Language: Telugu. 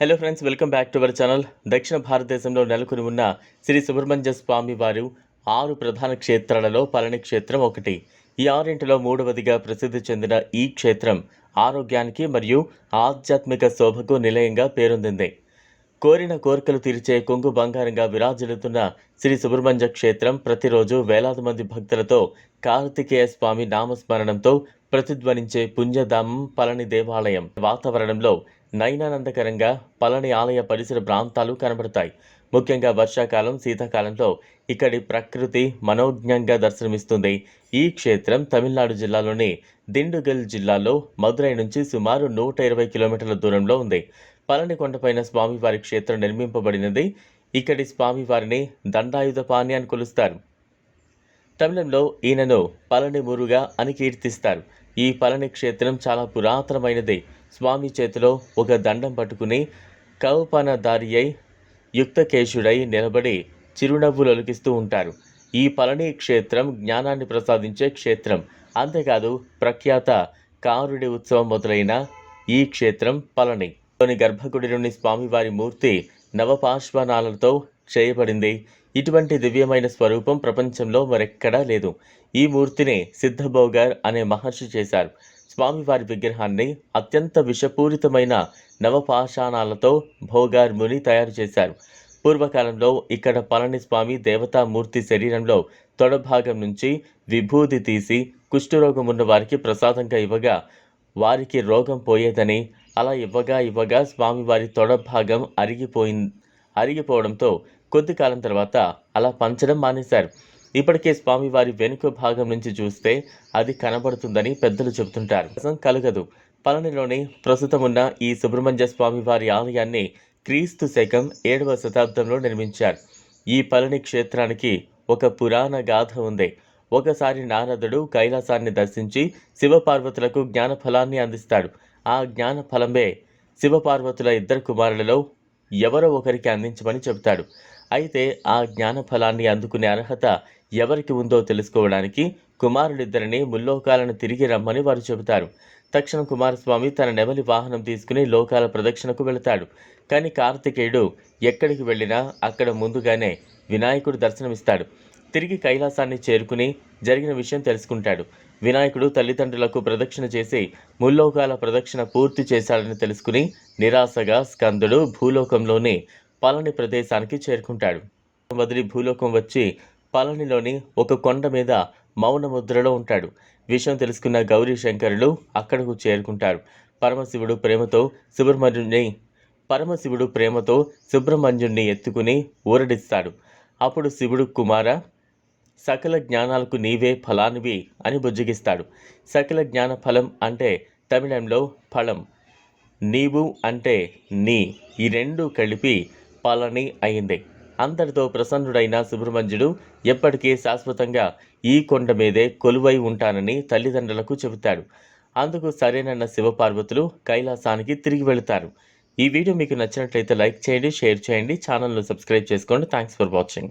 Hello friends welcome back to our channel దక్షిణ భారతదేశంలో నెలకొని ఉన్న శ్రీ సుబ్రహ్మణ్య స్వామి వారు ఆరు ప్రధాన క్షేత్రాలలో పళని క్షేత్రం ఒకటి. ఈ ఆరింటిలో మూడవదిగా ప్రసిద్ధి చెందిన ఈ క్షేత్రం ఆరోగ్యానికి మరియు ఆధ్యాత్మిక శోభకు నిలయంగా పేరొందింది. కోరిన కోరికలు తీర్చే కొంగు బంగారంగా విరాజిల్లుతున్న శ్రీ సుబ్రహ్మణ్య క్షేత్రం ప్రతిరోజు వేలాది మంది భక్తులతో కార్తికేయ స్వామి నామస్మరణంతో ప్రతిధ్వనించే పుణ్యధామం పళని దేవాలయం. వాతావరణంలో నయనానందకరంగా పళని ఆలయ పరిసర ప్రాంతాలు కనబడతాయి. ముఖ్యంగా వర్షాకాలం శీతాకాలంలో ఇక్కడి ప్రకృతి మనోజ్ఞంగా దర్శనమిస్తుంది. ఈ క్షేత్రం తమిళనాడు జిల్లాలోని దిండుగల్ జిల్లాలో మదురై నుంచి సుమారు నూట ఇరవై కిలోమీటర్ల దూరంలో ఉంది. పళని కొండపైన స్వామివారి క్షేత్రం నిర్మింపబడినది. ఇక్కడి స్వామివారిని దండాయుధపాణి అని కొలుస్తారు. తమిళంలో ఈయనను పలని మురుగా అని కీర్తిస్తారు. ఈ పళని క్షేత్రం చాలా పురాతనమైనది. స్వామి చేతిలో ఒక దండం పట్టుకుని కౌపనదారి అయి యుక్తకేశుడై నిలబడి చిరునవ్వులు ఒలికిస్తూ ఉంటారు. ఈ పళని క్షేత్రం జ్ఞానాన్ని ప్రసాదించే క్షేత్రం. అంతేకాదు ప్రఖ్యాత కారుడి ఉత్సవం మొదలైన ఈ క్షేత్రం పళని. లోని నుండి స్వామివారి మూర్తి నవపార్శ్వనాలతో చేయబడింది. ఇటువంటి దివ్యమైన స్వరూపం ప్రపంచంలో మరెక్కడా లేదు. ఈ మూర్తిని సిద్ధభోగర్ అనే మహర్షి చేశారు. స్వామివారి విగ్రహాన్ని అత్యంత విషపూరితమైన నవపాషాణాలతో భోగార్ ముని తయారు చేశారు. పూర్వకాలంలో ఇక్కడ పళనిస్వామి దేవతామూర్తి శరీరంలో తొడభాగం నుంచి విభూది తీసి కుష్ఠరోగం ఉన్న వారికి ప్రసాదంగా ఇవ్వగా వారికి రోగం పోయేదని అలా ఇవ్వగా ఇవ్వగా స్వామివారి తొడభాగం అరిగిపోయింది అరిగిపోవడంతో కొద్ది కాలం తర్వాత అలా పంచడం మానేశారు. ఇప్పటికే స్వామివారి వెనుక భాగం నుంచి చూస్తే అది కనబడుతుందని పెద్దలు చెబుతుంటారు. కలగదు. పళనిలోని ప్రస్తుతం ఉన్న ఈ సుబ్రహ్మణ్య స్వామివారి ఆలయాన్ని క్రీస్తు శకం ఏడవ శతాబ్దంలో నిర్మించారు. ఈ పళని క్షేత్రానికి ఒక పురాణ గాథ ఉంది. ఒకసారి నారదుడు కైలాసాన్ని దర్శించి శివపార్వతులకు జ్ఞానఫలాన్ని అందిస్తాడు. ఆ జ్ఞాన ఫలమే శివపార్వతుల ఇద్దరు కుమారులలో ఎవరో ఒకరికి అందించమని చెబుతాడు. అయితే ఆ జ్ఞాన ఫలాన్ని అందుకునే అర్హత ఎవరికి ఉందో తెలుసుకోవడానికి కుమారుడిద్దరిని ముల్లోకాలను తిరిగి రమ్మని వారు చెబుతారు. తక్షణం కుమారస్వామి తన నెమలి వాహనం తీసుకుని లోకాల ప్రదక్షిణకు వెళతాడు. కానీ కార్తికేయుడు ఎక్కడికి వెళ్ళినా అక్కడ ముందుగానే వినాయకుడు దర్శనమిస్తాడు. తిరిగి కైలాసాన్ని చేరుకుని జరిగిన విషయం తెలుసుకుంటాడు. వినాయకుడు తల్లిదండ్రులకు ప్రదక్షిణ చేసి ముల్లోకాల ప్రదక్షిణ పూర్తి చేశాడని తెలుసుకుని నిరాశగా స్కందుడు భూలోకంలోని పలని ప్రదేశానికి చేరుకుంటాడు. వదిలి భూలోకం వచ్చి పళనిలోని ఒక కొండ మీద మౌన ముద్రలో ఉంటాడు. విషయం తెలుసుకున్న గౌరీ శంకరులు అక్కడకు చేరుకుంటారు. పరమశివుడు ప్రేమతో సుబ్రహ్మణ్యుని పరమశివుడు ప్రేమతో సుబ్రహ్మణ్యుణ్ణి ఎత్తుకుని ఊరడిస్తాడు. అప్పుడు శివుడు కుమార సకల జ్ఞానాలకు నీవే ఫలానివి అని బుజ్జగిస్తాడు. సకల జ్ఞాన ఫలం అంటే తమిళంలో ఫలం. నీవు అంటే నీ. ఈ రెండు కలిపి పలని అయింది. అందరితో ప్రసన్నుడైన సుబ్రహ్మణ్యుడు ఎప్పటికీ శాశ్వతంగా ఈ కొండ మీదే కొలువై ఉంటానని తల్లిదండ్రులకు చెబుతాడు. అందుకు సరేనన్న శివపార్వతులు కైలాసానికి తిరిగి వెళతారు. ఈ వీడియో మీకు నచ్చినట్లయితే లైక్ చేయండి షేర్ చేయండి ఛానల్ను సబ్స్క్రైబ్ చేసుకోండి. Thanks for watching.